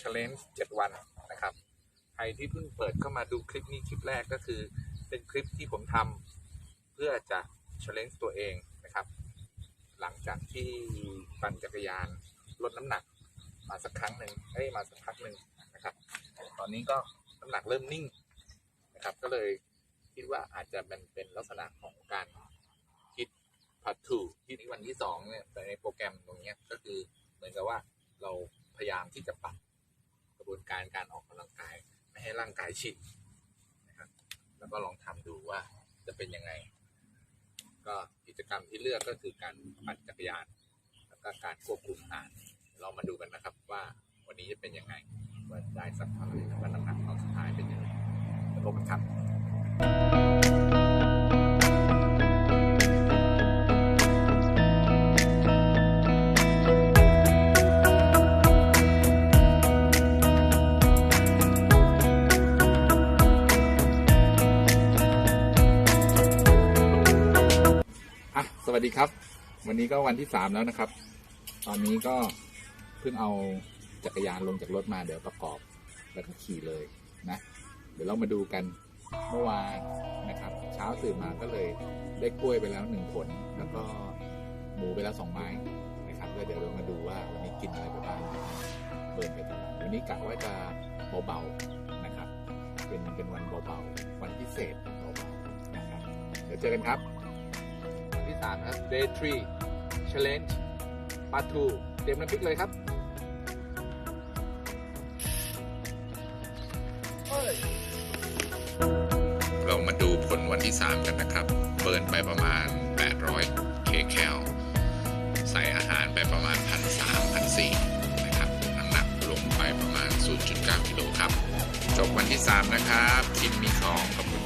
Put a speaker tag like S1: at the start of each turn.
S1: challenge 7 วันนะครับ ใครที่เพิ่งเปิดเข้ามาดูคลิปนี้คลิปแรกก็คือ เป็นคลิปที่ผมทำเพื่อจะ challenge ตัวเองนะครับ หลังจากที่ปั่นจักรยานลดน้ำหนักมาสักครั้งหนึ่งเอ้ยมาสักพักหนึ่งนะครับ ตอนนี้ก็น้ำหนักเริ่มนิ่งนะครับ ก็เลยคิดว่าอาจจะเป็นเป็นลักษณะของการคิดพัดถูที่วันที่สองเนี่ยในโปรแกรมตรงนี้ก็คือเหมือนกับว่าเราพยายามที่จะปรับ การการออกกำลังกาย ไม่ให้ร่างกายชินนะครับ แล้วก็ลองทำดูว่าจะเป็นยังไง ก็กิจกรรมที่เลือกก็คือการปั่นจักรยาน แล้วก็การควบคุมอาหารเรามาดูกันนะครับว่าวันนี้จะเป็นยังไงว่าได้สักเท่าไหร่แล้วก็น้ำหนักตอนสุดท้ายเป็นยังไงแล้วพบกันครับ วัสดีครับ วันนี้ก็วันที่สามแล้วนะครับ ตอนนี้ก็เพิ่งเอาจักรยานลงจากรถมาเดี๋ยวประกอบแล้วก็ขี่เลยนะ เดี๋ยวเรามาดูกันเมื่อวานนะครับ เช้าตื่นมาก็เลยได้กล้วยไปแล้วหนึ่งผล แล้วก็หมูไปแล้วสองไม้นะครับแล้วเดี๋ยวเรามาดูว่าวันนี้กินอะไรไปบ้างเบิร์นไปเท่าไหร่วันนี้กะว่าจะเบาๆนะครับ เป็นเป็นวันเบาๆวันพิเศษเบาๆนะครับเดี๋ยวเจอกันครับ ที่สามนะครับ day three challenge part two เตรียมน้ำพริกเลยครับเรามาดูผลวันที่ 3 กันนะครับ เบิร์นไปประมาณ 800เคแคลใส่อาหารไปประมาณ 1,300 1,400 นะครับ น้ำหนักลงไปประมาณ 0.9 กิโลครับ จบวันที่ 3 นะครับทีมมีของขอบคุณ